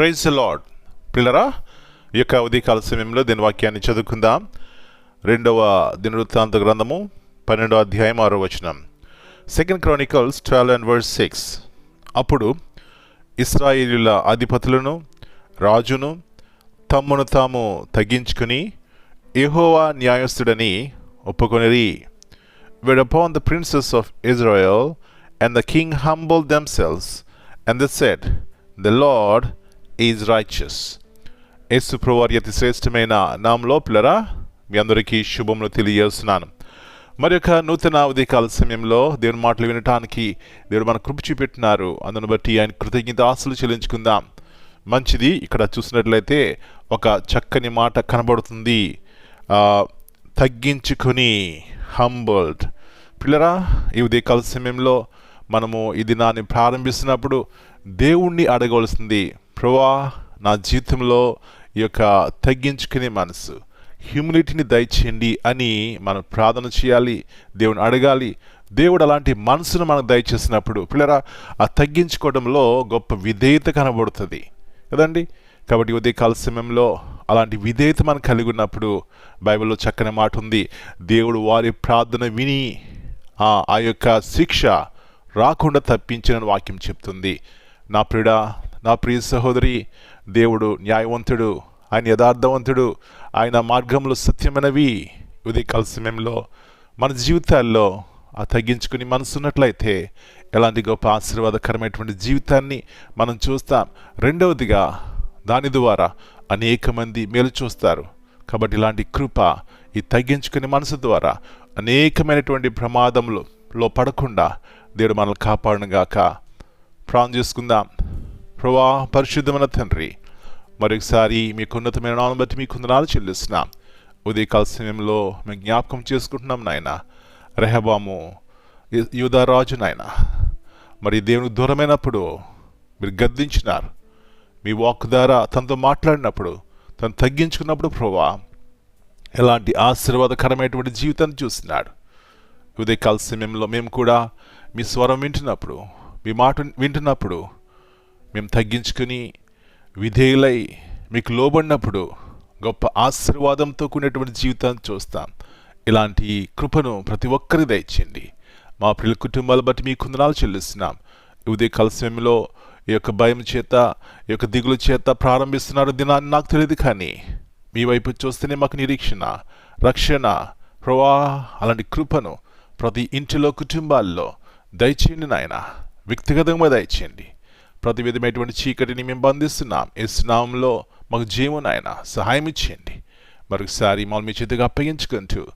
Praise lord పిల్లరా ఈ యొక్క ఉదయకాల సమయంలో దీని వాక్యాన్ని చదువుకుందాం. రెండవ దినవృత్తాంత గ్రంథము పన్నెండవ అధ్యాయం ఆరో వచనం. Second Chronicles twelve and verse six అప్పుడు ఇస్రాయేలీల అధిపతులను రాజును తమ్మును తాము తగ్గించుకుని ఎహోవా న్యాయస్థుడని ఒప్పుకొనిరి. వీడ్ అభవన్ the princes of Israel and the king humble themselves and they said the Lord is righteous యేసు ప్రభువారి అతి శ్రేష్టమైన నామలో పిల్లరా మీ అందరికీ శుభములు తెలియజేస్తున్నాను. మరి యొక్క నూతన ఉదయకాల సమయంలో దేవుని మాటలు వినటానికి దేవుడు మన కృప చూపెట్టినారు. అందును బట్టి ఆయన కృతజ్ఞత ఆశలు చెల్లించుకుందాం. మంచిది ఇక్కడ చూసినట్లయితే ఒక చక్కని మాట కనబడుతుంది. తగ్గించుకుని తగ్గించుకొని హంబల్డ్ పిల్లరా ఈ ఉదయకాల సమయంలో మనము ఈ దినాన్ని ప్రారంభిస్తున్నప్పుడు దేవుణ్ణి అడగవలసింది. ప్రభా నా జీవితంలో ఈ యొక్క తగ్గించుకునే మనసు హ్యూమిలిటీని దయచేయండి అని మనం ప్రార్థన చేయాలి దేవుని అడగాలి. దేవుడు అలాంటి మనసును మనకు దయచేసినప్పుడు పిల్లరా ఆ తగ్గించుకోవడంలో గొప్ప విధేయత కనబడుతుంది. కదండి? కాబట్టి ఉదయకాల సమయంలో అలాంటి విధేయత మనం కలిగి ఉన్నప్పుడు బైబిల్లో చక్కని మాట ఉంది. దేవుడు వారి ప్రార్థన విని ఆ యొక్క శిక్ష రాకుండా తప్పించిన వాక్యం చెప్తుంది. నా ప్రియుడా నా ప్రియ సహోదరి దేవుడు న్యాయవంతుడు ఆయన యథార్థవంతుడు ఆయన మార్గంలో సత్యమైనవి. ఉదయకాల సమయంలో మన జీవితాల్లో ఆ తగ్గించుకుని మనసున్నట్లయితే ఎలాంటి గొప్ప ఆశీర్వాదకరమైనటువంటి జీవితాన్ని మనం చూస్తాం. రెండవదిగా దాని ద్వారా అనేక మంది మేలు చూస్తారు. కాబట్టి ఇలాంటి కృప ఈ తగ్గించుకునే మనసు ద్వారా అనేకమైనటువంటి ప్రమాదములు లో పడకుండా దేవుడు మనల్ని కాపాడుగాక ప్రాణం చేసుకుందాం. ప్రభా పరిశుద్ధమైన తండ్రి మరొకసారి మీకు ఉన్నతమైన బట్టి మీకు కొందనాలు చెల్లిస్తున్నాం. ఉదయకాల సమయంలో మేము జ్ఞాపకం చేసుకుంటున్నాం నాయన. రెహబాము యూధారాజు నాయన. మరి దేవునికి దూరమైనప్పుడు మీరు గద్దించినారు. మీ వాక్ ద్వారా తనతో మాట్లాడినప్పుడు తను తగ్గించుకున్నప్పుడు ప్రభా ఎలాంటి ఆశీర్వాదకరమైనటువంటి జీవితాన్ని చూస్తున్నాడు ఉదయకాల సమయంలో మేము కూడా మీ స్వరం వింటున్నప్పుడు మీ మాట వింటున్నప్పుడు మేము తగ్గించుకుని విధేయులై మీకు లోబడినప్పుడు గొప్ప ఆశీర్వాదంతో కూడినటువంటి జీవితాన్ని చూస్తాం. ఇలాంటి కృపను ప్రతి ఒక్కరి దయచేయండి. మా పిల్లల కుటుంబాలు బట్టి మీ కుందనాలు చెల్లిస్తున్నాం. ఉదయ కలసంలో ఈ యొక్క భయం చేత ఈ యొక్క దిగులు చేత ప్రారంభిస్తున్నారు దినాన్ని నాకు తెలియదు కానీ మీ వైపు చూస్తేనే మాకు నిరీక్షణ రక్షణ ప్రవా అలాంటి కృపను ప్రతి ఇంటిలో కుటుంబాల్లో దయచేయండి నాయన. వ్యక్తిగతంగా దయచేయండి. ప్రతి విధమైనటువంటి చీకటిని మేము బంధిస్తున్నాం. ఇస్తున్నాంలో మాకు జీవన ఆయన సహాయం ఇచ్చేయండి. మరొకసారి మమ్మల్ని మీ చేతిగా అప్పగించుకుంటూ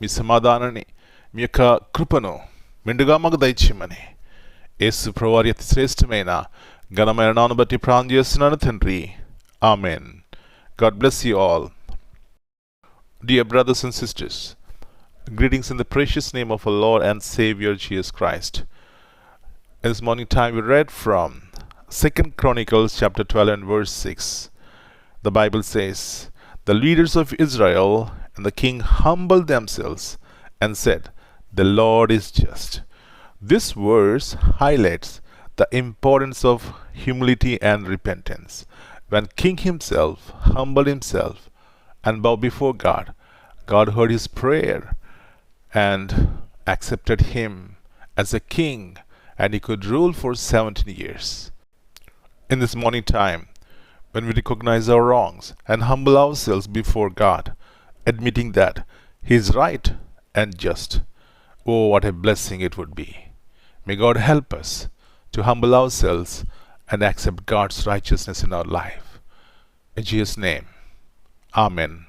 మీ సమాధానాన్ని మీ యొక్క కృపను మెండుగా మాకు దయచేయమని యేసు ప్రవారి అతి శ్రేష్టమైన ఘనమైన నాను బట్టి ప్రాణం చేస్తున్నాను తండ్రి. Amen. God bless you all. Dear brothers and sisters greetings in the precious name of our Lord and Savior Jesus Christ. In this morning time we read from Second Chronicles chapter 12 and verse 6. The Bible says, The leaders of Israel and the king humbled themselves and said, The Lord is just. This verse highlights the importance of humility and repentance. When king himself humbled himself and bowed before God, God heard his prayer and accepted him as a king, and he could rule for 17 years. In this morning time, when we recognize our wrongs and humble ourselves before God, admitting that He is right and just, oh, what a blessing it would be. May God help us to humble ourselves and accept God's righteousness in our life. In Jesus' name, Amen.